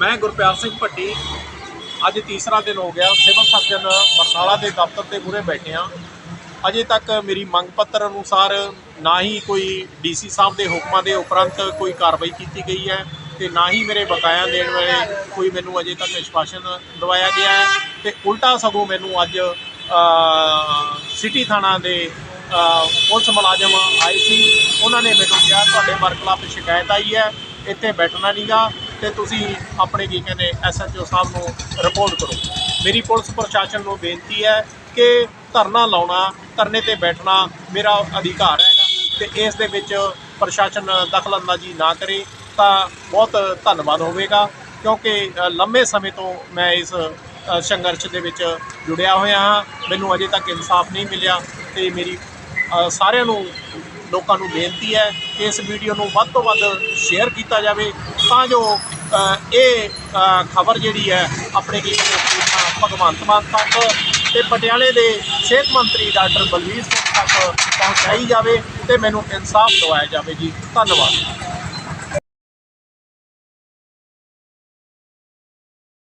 ਮੈਂ ਗੁਰਪਿਆਰ ਸਿੰਘ ਭੱਟੀ, ਅੱਜ ਤੀਸਰਾ ਦਿਨ ਹੋ ਗਿਆ, ਸਿਵਲ ਸਰਜਨ ਬਰਨਾਲਾ ਦੇ ਦਫ਼ਤਰ 'ਤੇ ਮੂਹਰੇ ਬੈਠੇ ਹਾਂ। ਅਜੇ ਤੱਕ ਮੇਰੀ ਮੰਗ ਪੱਤਰ ਅਨੁਸਾਰ ਨਾ ਹੀ ਕੋਈ ਡੀਸੀ ਸਾਹਿਬ ਦੇ ਹੁਕਮਾਂ ਦੇ ਉਪਰੰਤ ਕੋਈ ਕਾਰਵਾਈ ਕੀਤੀ ਗਈ ਹੈ ਤੇ ਨਾ ਹੀ ਮੇਰੇ ਬਕਾਇਆ ਦੇਣ ਵਾਲੇ ਕੋਈ ਮੈਨੂੰ ਅਜੇ ਤੱਕ ਨਿਸ਼ਵਾਸਨ ਦਵਾਇਆ ਗਿਆ ਹੈ ਤੇ ਉਲਟਾ ਸਗੋਂ ਮੈਨੂੰ ਅੱਜ ਸਿਟੀ ਥਾਣਾ ਦੇ ਪੁਲਿਸ ਮੁਲਾਜ਼ਮ ਆਏ ਸੀ। ਉਹਨਾਂ ਨੇ ਮੈਨੂੰ ਕਿਹਾ, ਤੁਹਾਡੇ ਵਰਕਲਾਪ ਸ਼ਿਕਾਇਤ ਆਈ ਹੈ, ਇੱਥੇ ਬੈਠਣਾ ਨਹੀਂਗਾ ਤੇ ਤੁਸੀਂ ਆਪਣੇ ਕੀ ਕਹਿੰਦੇ ਐਸਐਚਓ ਸਾਹਿਬ ਨੂੰ ਰਿਪੋਰਟ ਕਰੋ। ਮੇਰੀ ਪੁਲਿਸ ਪ੍ਰਸ਼ਾਸਨ ਨੂੰ ਬੇਨਤੀ ਹੈ ਕਿ ਧਰਨਾ ਲਾਉਣਾ, ਧਰਨੇ ਤੇ ਬੈਠਣਾ ਮੇਰਾ ਅਧਿਕਾਰ ਹੈਗਾ ਤੇ ਇਸ ਦੇ ਵਿੱਚ ਪ੍ਰਸ਼ਾਸਨ ਦਖਲਅੰਦਾਜ਼ੀ ਨਾ ਕਰੇ ਤਾਂ ਬਹੁਤ ਧੰਨਵਾਦ ਹੋਵੇਗਾ, ਕਿਉਂਕਿ ਲੰਮੇ ਸਮੇਂ ਤੋਂ ਮੈਂ ਇਸ ਸੰਘਰਸ਼ ਦੇ ਵਿੱਚ ਜੁੜਿਆ ਹੋਇਆ ਹਾਂ। ਮੈਨੂੰ ਅਜੇ ਤੱਕ ਇਨਸਾਫ ਨਹੀਂ ਮਿਲਿਆ ਤੇ ਮੇਰੀ ਸਾਰਿਆਂ ਨੂੰ, ਲੋਕਾਂ ਨੂੰ ਬੇਨਤੀ ਹੈ ਕਿ ਇਸ ਵੀਡੀਓ ਨੂੰ ਵੱਧ ਤੋਂ ਵੱਧ ਸ਼ੇਅਰ ਕੀਤਾ ਜਾਵੇ ਤਾਂ ਜੋ ਇਹ ਖਬਰ ਜਿਹੜੀ ਹੈ ਆਪਣੇ ਕੀ ਭਗਵੰਤ ਮਾਨ ਤੱਕ ਤੇ ਪਟਿਆਲੇ ਦੇ ਸਿਹਤ ਮੰਤਰੀ ਡਾਕਟਰ ਬਲਵੀਰ ਸਿੰਘ ਤੱਕ ਪਹੁੰਚਾਈ ਜਾਵੇ ਤੇ ਮੈਨੂੰ ਇਨਸਾਫ ਦਿਵਾਇਆ ਜਾਵੇ ਜੀ। ਧੰਨਵਾਦ।